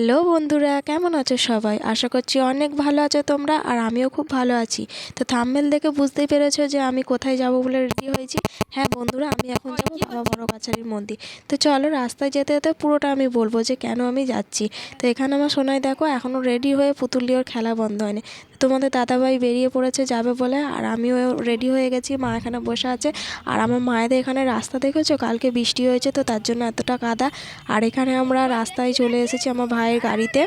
Hello বন্ধুরা, কেমন আছো সবাই? আশা করছি অনেক ভালো আছো তোমরা, আর আমিও খুব ভালো আছি। তো থাম্বেল দেখে বুঝতেই পেরেছ যে আমি কোথায় যাব বলে রেডি হয়েছি। হ্যাঁ বন্ধুরা, আমি এখন যাব বাবা বড় কাছারির মন্দির। তো চলো রাস্তায় যেতে যেতে পুরোটা আমি বলব যে কেন আমি যাচ্ছি। তো এখানে আমার সোনাই দেখো এখনও রেডি হয়ে পুতুলিওর খেলা বন্ধ হয়নি। তোমাদের দাদাভাই বেরিয়ে পড়েছে, যাবে বলে। আর আমিও রেডি হয়ে গেছি, মা এখানে বসে আছে। আর আমার মায়েদের এখানে রাস্তা দেখেছ? কালকে বৃষ্টি হয়েছে তো তার জন্য এতটা কাদা। আর এখানে আমরা রাস্তায় চলে এসেছি আমার ভাইয়ের গাড়িতে।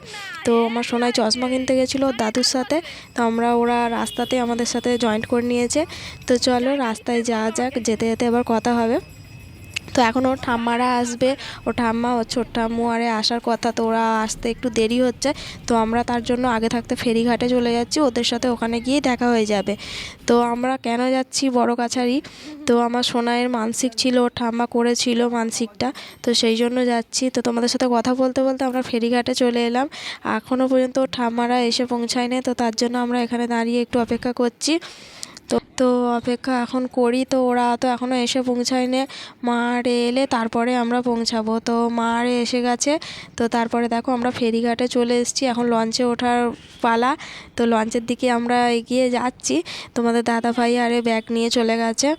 তো আমার সোনায় চশমা কিনতে গেছিল দাদুর সাথে। তো আমরা ওরা রাস্তাতে আমাদের সাথে জয়েন্ট করে নিয়েছে। তো চলো রাস্তায় যাওয়া যাক, যেতে যেতে এবার কথা হবে। তো এখন ওর ঠাম্মারা আসবে। ও ঠাম্মা ও ছোট ঠাম্মু আরে আসার কথা তো ওরা আসতে একটু দেরি হচ্ছে। তো আমরা তার জন্য আগে থাকতে ফেরিঘাটে চলে যাচ্ছি। ওদের সাথে ওখানে গিয়ে দেখা হয়ে যাবে। তো আমরা কেন যাচ্ছি বড় কাছারি? তো আমার সোনাইয়ের মানসিক ছিল, ওর ঠাম্মা করেছিল মানসিকটা। তো সেই জন্য যাচ্ছি। তো তোমাদের সাথে কথা বলতে বলতে আমরা ফেরিঘাটে চলে এলাম। এখনও পর্যন্ত ওর ঠাম্মারা এসে পৌঁছায়নি। তো তার জন্য আমরা এখানে দাঁড়িয়ে একটু অপেক্ষা করছি। তো তো অপেক্ষা এখন করি, তো ওরা তো এখনও এসে পৌঁছায়নি। মা আরে এলে তারপরে আমরা পৌঁছাবো। তো মা আরে এসে গেছে, তো তারপরে দেখো আমরা ফেরিঘাটে চলে এসেছি। এখন লঞ্চে ওঠার পালা, তো লঞ্চের দিকে আমরা এগিয়ে যাচ্ছি। তোমাদের দাদা ভাই আরে ব্যাগ নিয়ে চলে গেছে।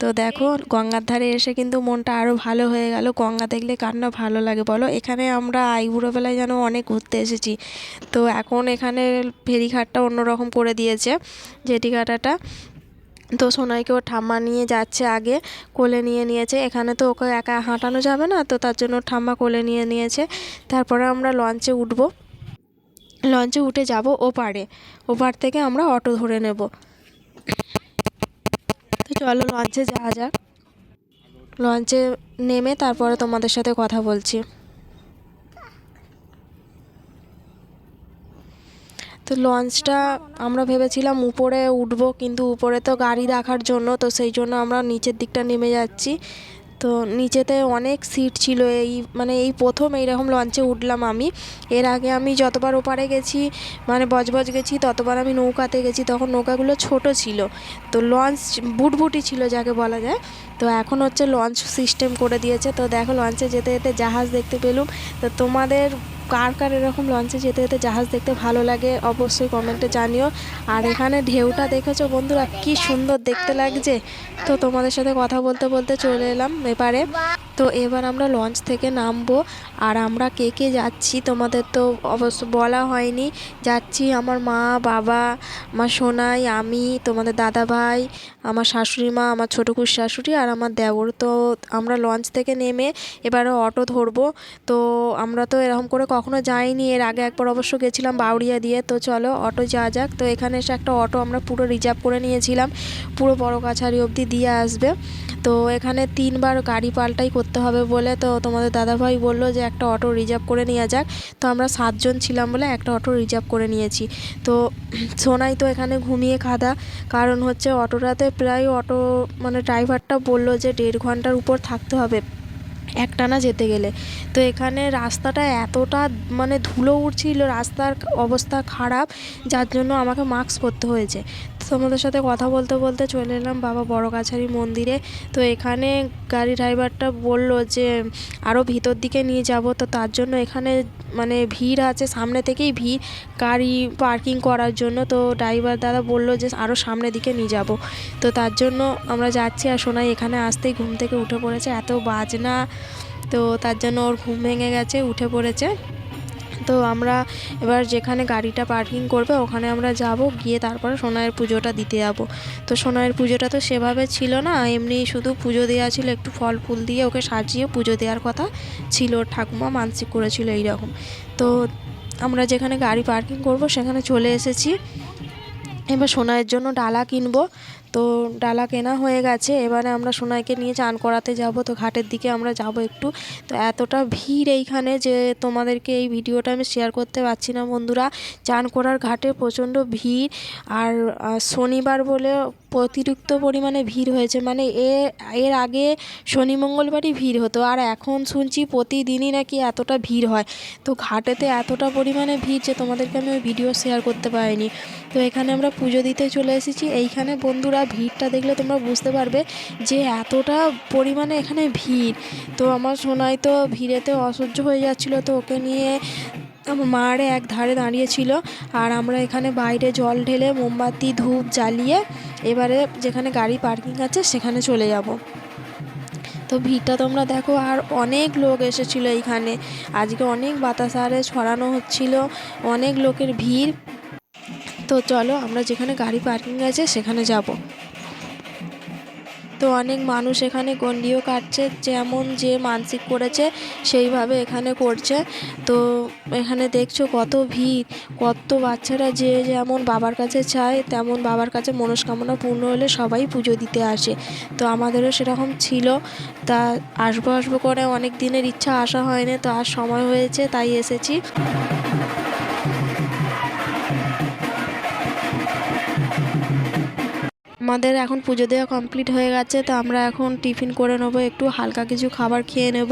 তো দেখো, গঙ্গার ধারে এসে কিন্তু মনটা আরও ভালো হয়ে গেল। গঙ্গা দেখলে কার না ভালো লাগে, বলো। এখানে আমরা আইবুড়োবেলায় যেন অনেক ঘুরতে এসেছি। তো এখন এখানে ফেরিঘাটটা অন্যরকম করে দিয়েছে জেটিঘাটাটা তো সোনাইকে ও ঠাম্মা নিয়ে যাচ্ছে আগে, কোলে নিয়ে নিয়েছে। এখানে তো ওকে একা হাঁটানো যাবে না, তো তার জন্য ঠাম্মা কোলে নিয়ে নিয়েছে। তারপরে আমরা লঞ্চে উঠবো। লঞ্চে উঠে যাব ওপারে। ওপার থেকে আমরা অটো ধরে নেব। তো চলো লঞ্চে যাওয়া যাক। লঞ্চে নেমে তারপরে তোমাদের সাথে কথা বলছি। তো লঞ্চটা আমরা ভেবেছিলাম উপরে উঠবো, কিন্তু উপরে তো গাড়ি রাখার জন্য, তো সেই জন্য আমরা নিচের দিকটা নেমে যাচ্ছি। তো নিচেতে অনেক সিট ছিল। এই মানে এই প্রথম এইরকম লঞ্চে উঠলাম আমি। এর আগে আমি যতবার ওপারে গেছি মানে বজবজ গেছি, ততবার আমি নৌকাতে গেছি। তখন নৌকাগুলো ছোট ছিল। তো লঞ্চ বুটবুটি ছিল যাকে বলা যায়। তো এখন হচ্ছে লঞ্চ সিস্টেম করে দিয়েছে। তো দেখো লঞ্চে যেতে যেতে জাহাজ দেখতে পেলুম। তো তোমাদের কার কার এরকম লঞ্চে যেতে যেতে জাহাজ দেখতে ভালো লাগে অবশ্যই কমেন্টে জানিও। আর এখানে ঢেউটা দেখেছ বন্ধুরা, কি সুন্দর দেখতে লাগছে। তো তোমাদের সাথে কথা বলতে বলতে চলে এলাম এপারে তো এবার আমরা লঞ্চ থেকে নামবো। আর আমরা কে কে যাচ্ছি তোমাদের তো অবশ্য বলা হয়নি। যাচ্ছি আমার মা, বাবা, আমার সোনাই, আমি, তোমাদের দাদা ভাই আমার শাশুড়ি মা, আমার ছোটো কুশ শাশুড়ি আর আমার দেওর। তো আমরা লঞ্চ থেকে নেমে এবারে অটো ধরবো। তো আমরা তো এরকম করে কখনো যাইনি। এর আগে একবার অবশ্য গেছিলাম বাউরিয়া দিয়ে। তো চলো অটো যাওয়া যাক। তো এখানে এসে একটা অটো আমরা পুরো রিজার্ভ করে নিয়েছিলাম। পুরো বড় কাছারি অবধি দিয়ে আসবে। তো এখানে তিনবার গাড়ি পাল্টাই করতে হবে বলে তো তোমাদের দাদাভাই বলল যে একটা অটো রিজার্ভ করে নেওয়া যাক। তো আমরা সাতজন ছিলাম বলে একটা অটো রিজার্ভ করে নিয়েছি। তো সোনাই তো এখানে ঘুমিয়ে খাদা। কারণ হচ্ছে অটোটাতে প্রায় অটো মানে ড্রাইভারটা বলল যে দেড় ঘণ্টার উপর থাকতে হবে একটানা যেতে গেলে। তো এখানে রাস্তাটা এতটা মানে ধুলো উঠছিল রাস্তার অবস্থা খারাপ, যার জন্য আমাকে মাস্ক পরতে হয়েছে। তোমাদের সাথে কথা বলতে বলতে চলে এলাম বাবা বড় কাছারি মন্দিরে। তো এখানে গাড়ি ড্রাইভারটা বলল যে আরও ভিতর দিকে নিয়ে যাব। তো তার জন্য এখানে মানে ভিড় আছে, সামনে থেকেই ভিড় গাড়ি পার্কিং করার জন্য। তো ড্রাইভার দাদা বলল যে আরও সামনের দিকে নিয়ে যাব। তো তার জন্য আমরা যাচ্ছি আর সোনাই এখানে আসতেই ঘুম থেকে উঠে পড়েছে, এত বাজনা। তো তার জন্য ওর ঘুম ভেঙে গেছে, উঠে পড়েছে। তো আমরা এবার যেখানে গাড়িটা পার্কিং করবে ওখানে আমরা যাব, গিয়ে তারপরে সোনাইয়ের পুজোটা দিতে যাব। তো সোনাইয়ের পুজোটা তো সেভাবে ছিল না, এমনি শুধু পুজো দেওয়া ছিল, একটু ফল ফুল দিয়ে ওকে সাজিয়ে পুজো দেওয়ার কথা ছিল, ঠাকুমা মানসিক করেছিল এইরকম। তো আমরা যেখানে গাড়ি পার্কিং করব সেখানে চলে এসেছি। এবার সোনাইয়ের জন্য ডালা কিনবো। তো ডালা কেনা হয়ে গেছে, এবারে আমরা সোনাইকে নিয়ে চান করাতে যাব, তো ঘাটের দিকে আমরা যাব একটু। তো এতটা ভিড় এইখানে যে তোমাদেরকে এই ভিডিওটা আমি শেয়ার করতে পারছি না বন্ধুরা। চান করার ঘাটে প্রচণ্ড ভিড়, আর শনিবার বলে অতিরিক্ত পরিমাণে ভিড় হয়েছে। মানে এ, এর আগে শনি মঙ্গলবারই ভিড় হতো, আর এখন শুনছি প্রতিদিনই নাকি এতটা ভিড় হয়। তো ঘাটেতে এতটা পরিমাণে ভিড় যে তোমাদেরকে আমি ওই ভিডিও শেয়ার করতে পারিনি। তো এখানে আমরা পুজো দিতে চলে এসেছি। এইখানে বন্ধুরা ভিড়টা দেখলে তোমরা বুঝতে পারবে যে এতটা পরিমাণে এখানে ভিড়। তো আমার সোনাই তো ভিড়েতে অসহ্য হয়ে যাচ্ছিল, তো ওকে নিয়ে আমার মারে এক ধারে দাঁড়িয়েছিল। আর আমরা এখানে বাইরে জল ঢেলে মোমবাতি, ধূপ জ্বালিয়ে এবারে যেখানে গাড়ি পার্কিং আছে সেখানে চলে যাব। তো ভিড়টা তোমরা দেখো, আর অনেক লোক এসেছিল এইখানে আজকে অনেক বাতাসা আরে ছড়ানো হচ্ছিল, অনেক লোকের ভিড়। তো চলো, আমরা যেখানে গাড়ি পার্কিং আছে সেখানে যাব। তো অনেক মানুষ এখানে গন্ডিও কাটছে, যেমন যে মানসিক করেছে, সেইভাবে এখানে করছে। তো এখানে দেখছ কত ভিড়, কত বাচ্চারা যে যেমন বাবার কাছে চায়, তেমন বাবার কাছে মনস্কামনা পূর্ণ হলে সবাই পুজো দিতে আসে। তো আমাদেরও সেরকম ছিল, তা আসব আসব করে অনেক দিনের ইচ্ছা আসা হয়নি, তো আর সময় হয়েছে, তাই এসেছি। আমাদের এখন পুজো দেওয়া কমপ্লিট হয়ে গেছে, তো আমরা এখন টিফিন করে নেব, একটু হালকা কিছু খাবার খেয়ে নেব।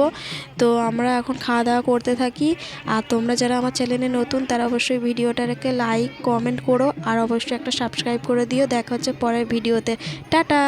তো আমরা এখন খাওয়া দাওয়া করতে থাকি। আর তোমরা যারা আমার চ্যানেলে নতুন, তারা অবশ্যই ভিডিওটাকে লাইক কমেন্ট করো, আর অবশ্যই একটা সাবস্ক্রাইব করে দিও। দেখা হচ্ছে পরের ভিডিওতে। টাটা!